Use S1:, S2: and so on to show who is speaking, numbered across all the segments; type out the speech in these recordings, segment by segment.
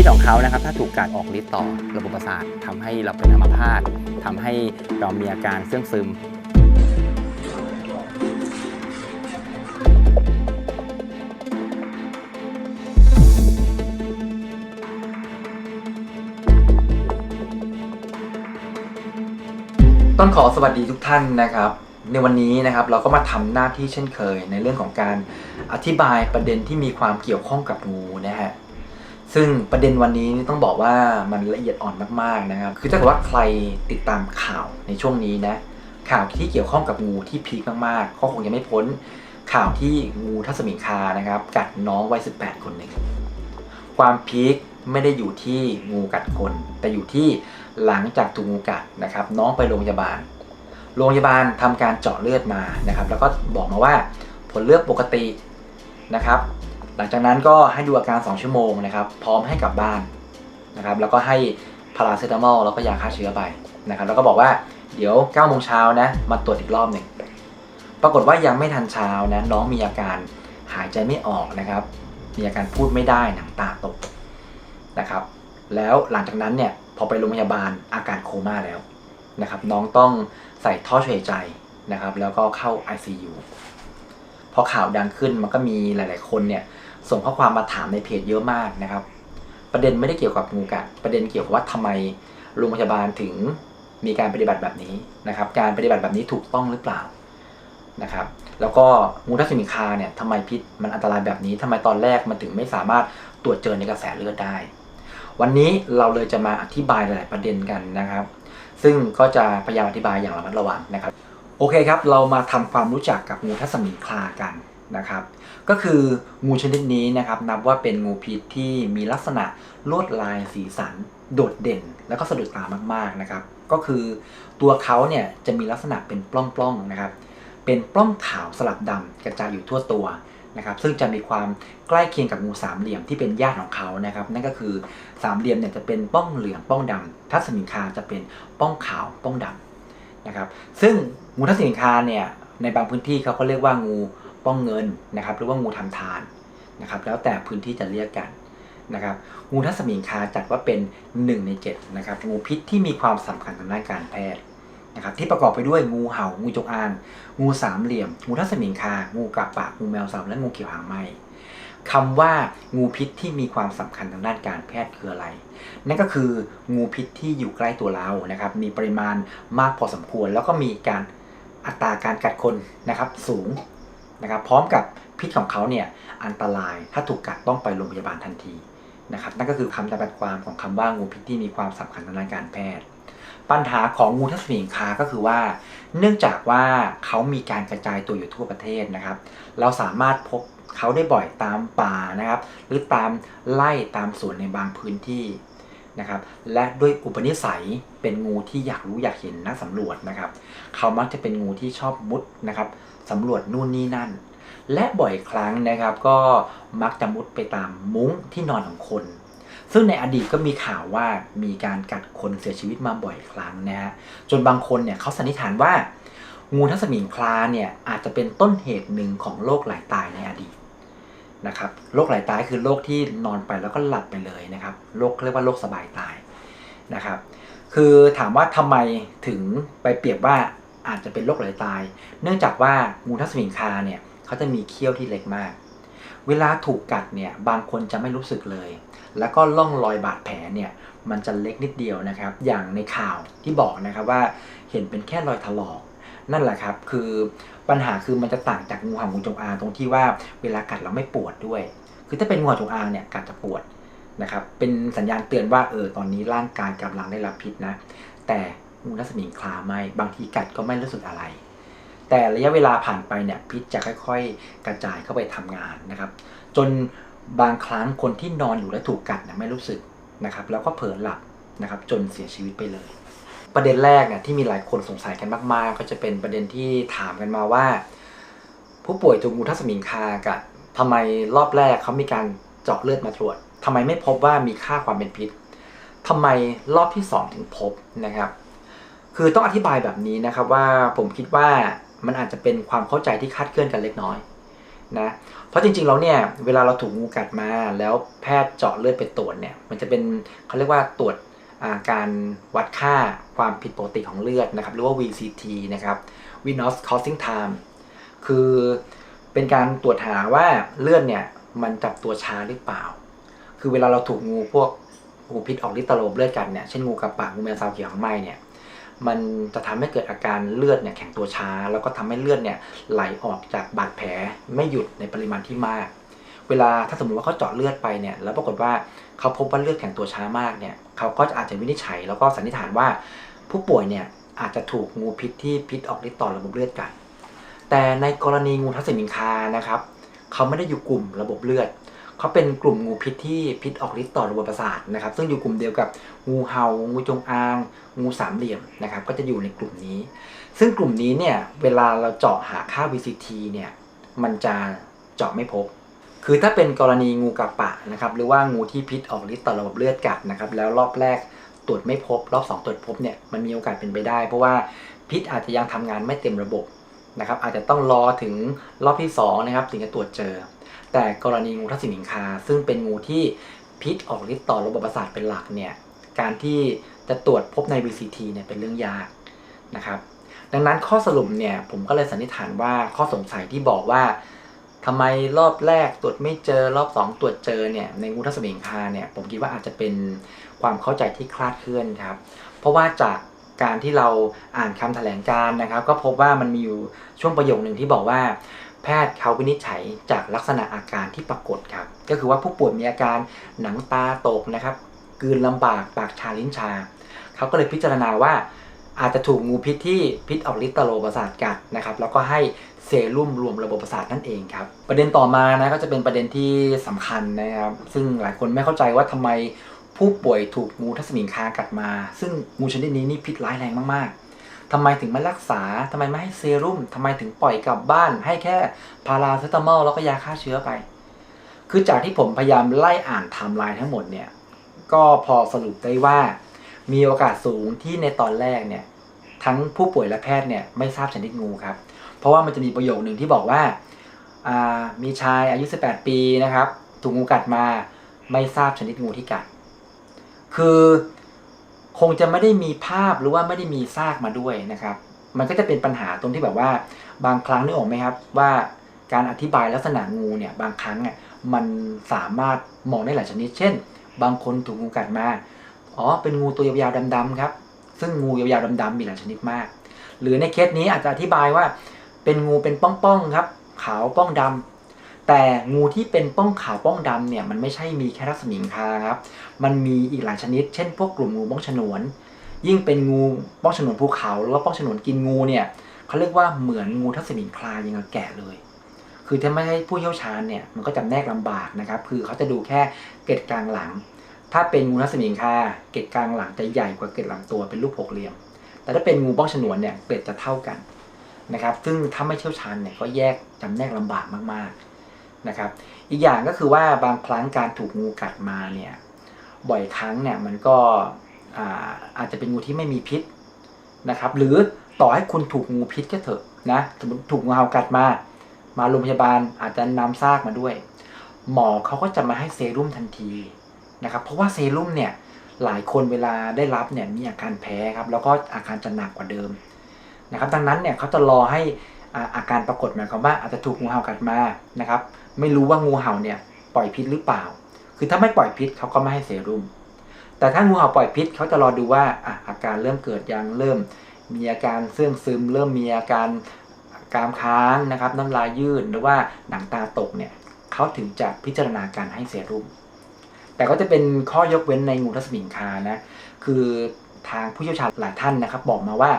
S1: พิษของเขานะครับ ถ้าถูกกัดออกฤทธิ์ต่อระบบประสาททำให้เราเป็นอัมพาตทำให้เรามีอาการเสื่องซึม
S2: ต้องขอสวัสดีทุกท่านนะครับ ในวันนี้นะครับเราก็มาทำหน้าที่เช่นเคย ในเรื่องของการอธิบายประเด็นที่มีความเกี่ยวข้องกับงูนะฮะ ซึ่งประเด็นวันนี้ต้องบอกว่ามันละเอียดอ่อนมากๆนะครับ คือถ้าเกิดว่าใครติดตามข่าวในช่วงนี้นะ ข่าวที่เกี่ยวข้องกับงูที่พีคมากๆก็คงยังไม่พ้น ข่าวที่งูทัศมิงคานะครับกัดน้องวัย 18 คนหนึ่ง ความพีคไม่ได้อยู่ที่งูกัดคน แต่อยู่ที่หลังจากถูกงูกัดนะครับ น้องไปโรงพยาบาล โรงพยาบาลทำการเจาะเลือดมานะครับ แล้วก็บอกมาว่าผลเลือดปกตินะครับ หลังจากนั้นก็ให้ดูอาการ 2 ชั่วโมงนะครับ พร้อมให้กลับบ้านนะครับ แล้วก็ให้พาราเซตามอลแล้วก็ยาฆ่าเชื้อไปนะครับ แล้วก็บอกว่าเดี๋ยว9โมงเช้านะ มาตรวจอีกรอบหนึ่ง ปรากฏว่ายังไม่ทันเช้านะ น้องมีอาการหายใจไม่ออกนะครับ มีอาการพูดไม่ได้หนังตาตกนะครับ แล้วหลังจากนั้นเนี่ยพอไปโรงพยาบาลอาการโคม่าแล้วนะครับ น้องต้องใส่ท่อช่วยหายใจนะครับ แล้วก็เข้า ICU พอข่าวดังขึ้นมันก็มีหลาย ๆ คนเนี่ยส่งข้อความมาถามในเพจเยอะมากนะครับ ประเด็นไม่ได้เกี่ยวกับงูกัดประเด็นเกี่ยวกับว่าทำไมโรงพยาบาลถึงมีการปฏิบัติแบบนี้นะครับ การปฏิบัติแบบนี้ถูกต้องหรือเปล่านะครับ แล้วก็งูทัศมิคาเนี่ยทำไมพิษมันอันตรายแบบนี้ทำไมตอนแรกมันถึงไม่สามารถตรวจเจอในกระแสเลือดได้ วันนี้เราเลยจะมาอธิบายหลายๆประเด็นกันนะครับ ซึ่งก็จะพยายามอธิบายอย่างระมัดระวังนะครับ โอเคครับ เรามาทำความรู้จักกับงูทัศมิคลากันนะครับ ก็คืองูชนิดนี้นะครับนับว่าเป็นงูพิษที่มีลักษณะลวดลายสีสันโดดเด่น แล้วก็สะดุดตามากๆนะครับ ก็คือตัวเขาเนี่ยจะมีลักษณะเป็นปล้องๆนะครับ เป็นปล้องขาวสลับดำกระจายอยู่ทั่วตัวนะครับ ซึ่งจะมีความใกล้เคียงกับงูสามเหลี่ยมที่เป็นญาติของเขานะครับ นั่นก็คือสามเหลี่ยมเนี่ยจะเป็นป้องเหลืองป้องดำทัศมิงคาจะเป็นป้องขาวป้องดำ นะครับ ซึ่งงูทัศมิงคาเนี่ยในบางพื้นที่เขาก็เรียกว่างูป้องเงินนะครับ หรือว่างูทำทานนะครับ แล้วแต่พื้นที่จะเรียกกันนะครับ งูทัศมิงคาจัดว่าเป็น 1 ใน 7 นะครับ งูพิษที่มีความสำคัญทางด้านการแพทย์นะครับ ที่ประกอบไปด้วยงูเห่า งูจงอาง งูสามเหลี่ยม งูทัศมิงคา งูกระปะ งูแมวสาบและงูเขียวหางไหม คำว่างูพิษที่มีความสำคัญทางด้านการแพทย์คืออะไร นั่นก็คืองูพิษที่อยู่ใกล้ตัวเรานะครับ มีปริมาณมากพอสมควร แล้วก็มีการอัตราการกัดคนนะครับสูงนะครับพร้อมกับพิษของเขาเนี่ยอันตรายถ้าถูกกัดต้องไปโรงพยาบาลทันทีนะครับนั่นก็คือคำจำกัดความของคำว่างูพิษที่มีความสำคัญทางด้านการแพทย์ ปัญหาของงูทัศมิงคาก็คือว่า เนื่องจากว่าเขามีการกระจายตัวอยู่ทั่วประเทศนะครับ เราสามารถพบ เขาได้บ่อยตามป่านะครับ หรือตามไล่ตามสวนในบางพื้นที่นะครับ และด้วยอุปนิสัยเป็นงูที่อยากรู้อยากเห็นนักสำรวจนะครับ เขามักจะเป็นงูที่ชอบมุดนะครับสำรวจนู่นนี่นั่น และบ่อยครั้งนะครับ ก็มักจะมุดไปตามมุ้งที่นอนของคนซึ่งในอดีตก็มีข่าวว่ามีการกัดคนเสียชีวิตมาบ่อยครั้งนะฮะจนบางคนเนี่ยเขาสันนิษฐานว่า งูทัศมิงคลาเนี่ยอาจจะเป็นต้นเหตุหนึ่งของโรคหลายตายในอดีต นะครับโรคไหลตายคือโรคที่นอนไปแล้วก็หลับไปเลยนะครับโรคเรียกว่าโรคสบายตายนะครับ คือถามว่าทำไมถึงไปเปรียบว่าอาจจะเป็นโรคไหลตาย เนื่องจากว่างูทัศมิงคาเนี่ยเขาจะมีเขี้ยวที่เล็กมาก เวลาถูกกัดเนี่ยบางคนจะไม่รู้สึกเลย แล้วก็ล่องรอยบาดแผลเนี่ยมันจะเล็กนิดเดียวนะครับ อย่างในข่าวที่บอกนะครับว่าเห็นเป็นแค่รอยถลอก นั่นแหละครับ คือ ปัญหาคือมันจะต่างจากงูเห่างูจงอางตรงที่ว่าเวลากัดเราไม่ปวดด้วย คือถ้าเป็นงูเห่าจงอางเนี่ยกัดจะปวดนะครับเป็นสัญญาณเตือนว่าเออตอนนี้ร่างกายกำลังได้รับพิษนะ แต่งูรัศมีคลาไม่บางทีกัดก็ไม่รู้สึกอะไร แต่ระยะเวลาผ่านไปเนี่ยพิษจะค่อยๆ กระจายเข้าไปทำงานนะครับ จนบางครั้งคนที่นอนอยู่และถูกกัดเนี่ยไม่รู้สึกนะครับแล้วก็เผลอหลับนะครับจนเสียชีวิตไปเลย ประเด็นแรกเนี่ยที่มีหลายคนสงสัยกันมาก ๆ ก็จะเป็นประเด็นที่ถามกันมาว่า ผู้ป่วยถูกงูทัศมิงคากัดทำไมรอบแรกเขามีการเจาะเลือดมาตรวจทำไมไม่พบว่ามีค่าความเป็นพิษทำไมรอบที่สองถึงพบนะครับ คือต้องอธิบายแบบนี้นะครับว่าผมคิดว่ามันอาจจะเป็นความเข้าใจที่คาดเคลื่อนกันเล็กน้อยนะเพราะจริงๆแล้วเนี่ยเวลาเราถูกงูกัดมาแล้วแพทย์เจาะเลือดไปตรวจเนี่ยมันจะเป็นเขาเรียกว่าตรวจ การวัดค่าความผิดปกติของเลือดนะครับหรือว่า VCT นะครับ venous causing time คือเป็นการตรวจหาว่าเลือดเนี่ยมันจับตัวช้าหรือเปล่า คือเวลาเราถูกงูพวกงูพิษออกฤทธิ์ตะโลบเลือดกันเนี่ยเช่นงูกระปะงูแมวสาวเขียวของไหมเนี่ยมันจะทำให้เกิดอาการเลือดเนี่ยแข็งตัวช้า แล้วก็ทำให้เลือดเนี่ยไหลออกจากบาดแผลไม่หยุดในปริมาณที่มาก เวลาถ้าสมมติว่าเขาเจาะเลือดไปเนี่ยแล้วปรากฏว่า เขาพบว่าเลือดแข็งตัวช้ามากเนี่ยเขาก็อาจจะวินิจฉัย แล้วก็สันนิษฐานว่าผู้ป่วยเนี่ยอาจจะถูกงูพิษที่พิษออกฤทธิ์ต่อระบบเลือดกัดแต่ในกรณีงูทัสสิมิงคานะครับเขาไม่ได้อยู่กลุ่มระบบเลือดเขาเป็นกลุ่มงูพิษที่พิษออกฤทธิ์ต่อระบบประสาทนะครับ ซึ่งอยู่กลุ่มเดียวกับงูเห่างูจงอาง งูสามเหลี่ยมนะครับ ก็จะอยู่ในกลุ่มนี้ ซึ่งกลุ่มนี้เนี่ยเวลาเราเจาะหาค่า VCT เนี่ยมันจะเจาะไม่พบ คือถ้าเป็นกรณีงูกระปะนะครับหรือว่างูที่พิษออกฤทธิ์ต่อระบบเลือดกัดนะครับแล้วรอบแรกตรวจไม่พบ รอบ 2 ตรวจพบเนี่ยมันมีโอกาสเป็นไปได้ เพราะว่าพิษอาจจะยังทำงานไม่เต็มระบบนะครับอาจจะต้องรอถึงรอบที่2นะครับถึงจะตรวจเจอ แต่กรณีงูทัสสิมิงคา ซึ่งเป็นงูที่พิษออกฤทธิ์ต่อระบบประสาทเป็นหลักเนี่ยการที่จะตรวจพบใน VCT เนี่ยเป็นเรื่องยากนะครับดังนั้นข้อสรุปเนี่ยผมก็เลยสันนิษฐานว่าข้อสงสัยที่บอกว่า ทำไมรอบแรกตรวจไม่เจอรอบ 2 ตรวจเจอเนี่ยในงูทัสมิงคาเนี่ยผมคิดว่าอาจจะเป็นความเข้าใจที่คลาดเคลื่อนครับ เพราะว่าจากการที่เราอ่านคำแถลงการ์นะครับ ก็พบว่ามันมีอยู่ช่วงประโยคหนึ่งที่บอกว่า แพทย์เขาวินิจฉัยจากลักษณะอาการที่ปรากฏครับ ก็คือว่าผู้ป่วยมีอาการหนังตาตกนะครับกลืนลำบากปากชาลิ้นชา เขาก็เลยพิจารณาว่าอาจจะถูกงูพิษที่พิษออกฤทธิ์ตโลประสาทกัดนะครับ แล้วก็ให้ เซรุ่มรวมระบบประสาทนั่นเองครับ ประเด็นต่อมานะก็จะเป็นประเด็นที่สำคัญนะครับ ซึ่งหลายคนไม่เข้าใจว่าทำไมผู้ป่วยถูกงูทัสมิงคากัดมา ซึ่งงูชนิดนี้นี่พิษร้ายแรงมากๆทำไมถึงไม่รักษาทำไมไม่ให้เซรุ่มทำไมถึงปล่อยกลับบ้าน ให้แค่พาราเซตามอลแล้วก็ยาฆ่าเชื้อไป คือจากที่ผมพยายามไล่อ่านไทม์ไลน์ทั้งหมดเนี่ยก็พอสรุปได้ว่า มีโอกาสสูงที่ในตอนแรกเนี่ยทั้งผู้ป่วยและแพทย์เนี่ยไม่ทราบชนิดงูครับ เพราะว่ามันจะมีประโยคหนึ่งที่บอกว่าามีชายอายุ 18 ปีนะครับ ถูกงูกัดมาไม่ทราบชนิดงูที่กัด คือคงจะไม่ได้มีภาพหรือว่าไม่ได้มีซากมาด้วยนะครับ มันก็จะเป็นปัญหาตรงที่แบบว่า บางครั้งนึกออกไหมครับ ว่าการอธิบายลักษณะงูเนี่ยบางครั้งอะมันสามารถมองได้หลายชนิด เช่น บางคนถูกงูกัดมา อ๋อ เป็นงูตัวยาวๆดำๆครับ ซึ่งงูยาวๆดำๆมีหลายชนิดมาก หรือในเคสนี้อาจจะอธิบายว่า เป็นงูเป็นป้องๆครับ ขาวป้องดำแต่งูที่เป็นป้องขาวป้องดำเนี่ยมันไม่ใช่มีแค่รัศมีคาครับ มันมีอีกหลายชนิด เช่น พวกกลุ่มงูบ้องฉนวน ยิ่งเป็นงูป้องฉนวนภูเขาหรือว่าป้องฉนวนกินงูเนี่ยเขาเรียกว่าเหมือนงูทัศมิงคลายังกับแกะเลย คือถ้าไม่ใช่ผู้เชี่ยวชาญเนี่ยมันก็จำแนกลำบากนะครับ คือเขาจะดูแค่เกล็ดกลางหลัง ถ้าเป็นงูทัศมิงคาเกล็ดกลางหลังจะใหญ่กว่าเกล็ดลำตัวเป็นรูปหกเหลี่ยม แต่ถ้าเป็นงูบ้องฉนวนเนี่ยเกล็ดจะเท่ากัน นะครับ ซึ่งถ้าไม่เชี่ยวชาญเนี่ยก็แยกจำแนกลำบากมากๆนะครับ อีกอย่างก็คือว่าบางครั้งการถูกงูกัดมาเนี่ยบ่อยครั้งเนี่ยมันก็อาอาจจะเป็นงูที่ไม่มีพิษนะครับ หรือต่อให้คุณถูกงูพิษก็เถอะนะสมมติถูกงูเห่ากัดมา มาโรงพยาบาลอาจจะนำซากมาด้วย หมอเขาก็จะมาให้เซรุ่มทันทีนะครับเพราะว่าเซรุ่มเนี่ยหลายคนเวลาได้รับเนี่ยมีอาการแพ้ครับ แล้วก็อาการจะหนักกว่าเดิม นะครับดังนั้นเนี่ยเขาจะรอให้อาการปรากฏหมายความว่าอาจจะถูกงูเห่ากัดมานะครับไม่รู้ว่างูเห่าเนี่ยปล่อยพิษหรือเปล่า คือถ้าไม่ปล่อยพิษเขาก็ไม่ให้เซรุ่มแต่ถ้างูเห่าปล่อยพิษเขาจะรอดูว่าอาการเริ่มเกิดยังเริ่ม มีอาการเสื่องซึม เริ่มมีอาการกรามค้างนะครับน้ำลายยืดหรือว่าหนังตาตกเนี่ยเขาถึงจะพิจารณาการให้เซรุ่มแต่ก็จะเป็นข้อยกเว้นในงูทัสมิงคานะคือทางผู้เชี่ยวชาญหลายท่านนะครับ บอกมาว่า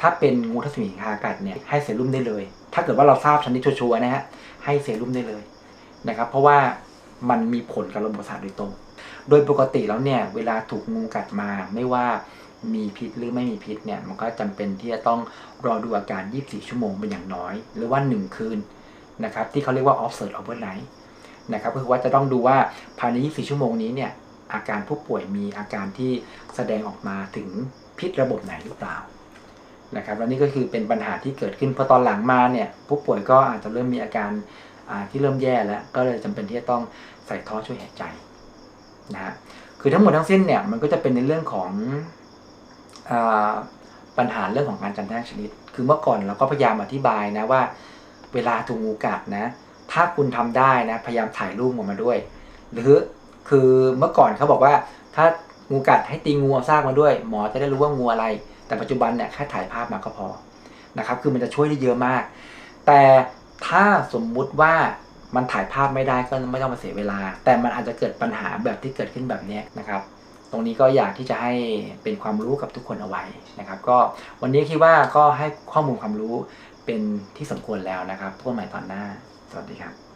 S2: ถ้าเป็นงูทัสมิงคากัดเนี่ยให้เซรุ่มได้เลย ถ้าเกิดว่าเราทราบชนิดชัวร์นะฮะให้เซรุ่มได้เลยนะครับ เพราะว่ามันมีผลกับระบบประสาทโดยตรง โดยปกติแล้วเนี่ยเวลาถูกงูกัดมาไม่ว่ามีพิษหรือไม่มีพิษเนี่ยมันก็จำเป็นที่จะต้องรอดูอาการ 24 ชั่วโมงเป็นอย่างน้อย หรือว่า 1 คืนนะครับที่เขาเรียกว่า observe overnight นะครับก็คือว่าจะต้องดูว่าภายใน 24 ชั่วโมงนี้เนี่ยอาการผู้ป่วยมีอาการที่แสดงออกมาถึงพิษระบบไหนหรือเปล่า นะครับและนี่ก็คือเป็นปัญหาที่เกิดขึ้นพอตอนหลังมาเนี่ยผู้ป่วยก็อาจจะเริ่มมีอาการาที่เริ่มแย่แล้ว ก็เลยจำเป็นที่จะต้องใส่ท่อช่วยหายใจนะฮะคือทั้งหมดทั้งสิ้นเนี่ยมันก็จะเป็นในเรื่องของอปัญหาเรื่องของการจำแนกชนิด คือเมื่อก่อนเราก็พยายามอธิบายนะว่า เวลาถูกงูกัดนะ ถ้าคุณทำได้นะ พยายามถ่ายรูปออกมาด้วย หรือคือเมื่อก่อนเขาบอกว่า ถ้างูกัดให้ตีงูเอาซากมาด้วย หมอจะได้รู้ว่างูอะไร แต่ปัจจุบันเนี่ยแค่ถ่ายภาพมาก็พอนะครับ คือมันจะช่วยได้เยอะมาก แต่ถ้าสมมุติว่ามันถ่ายภาพไม่ได้ก็ไม่ต้องมาเสียเวลา แต่มันอาจจะเกิดปัญหาแบบที่เกิดขึ้นแบบนี้นะครับ ตรงนี้ก็อยากที่จะให้เป็นความรู้กับทุกคนเอาไว้นะครับ ก็วันนี้คิดว่าก็ให้ข้อมูลความรู้เป็นที่สมควรแล้วนะครับพบกันใหม่ตอนหน้า สวัสดีครับ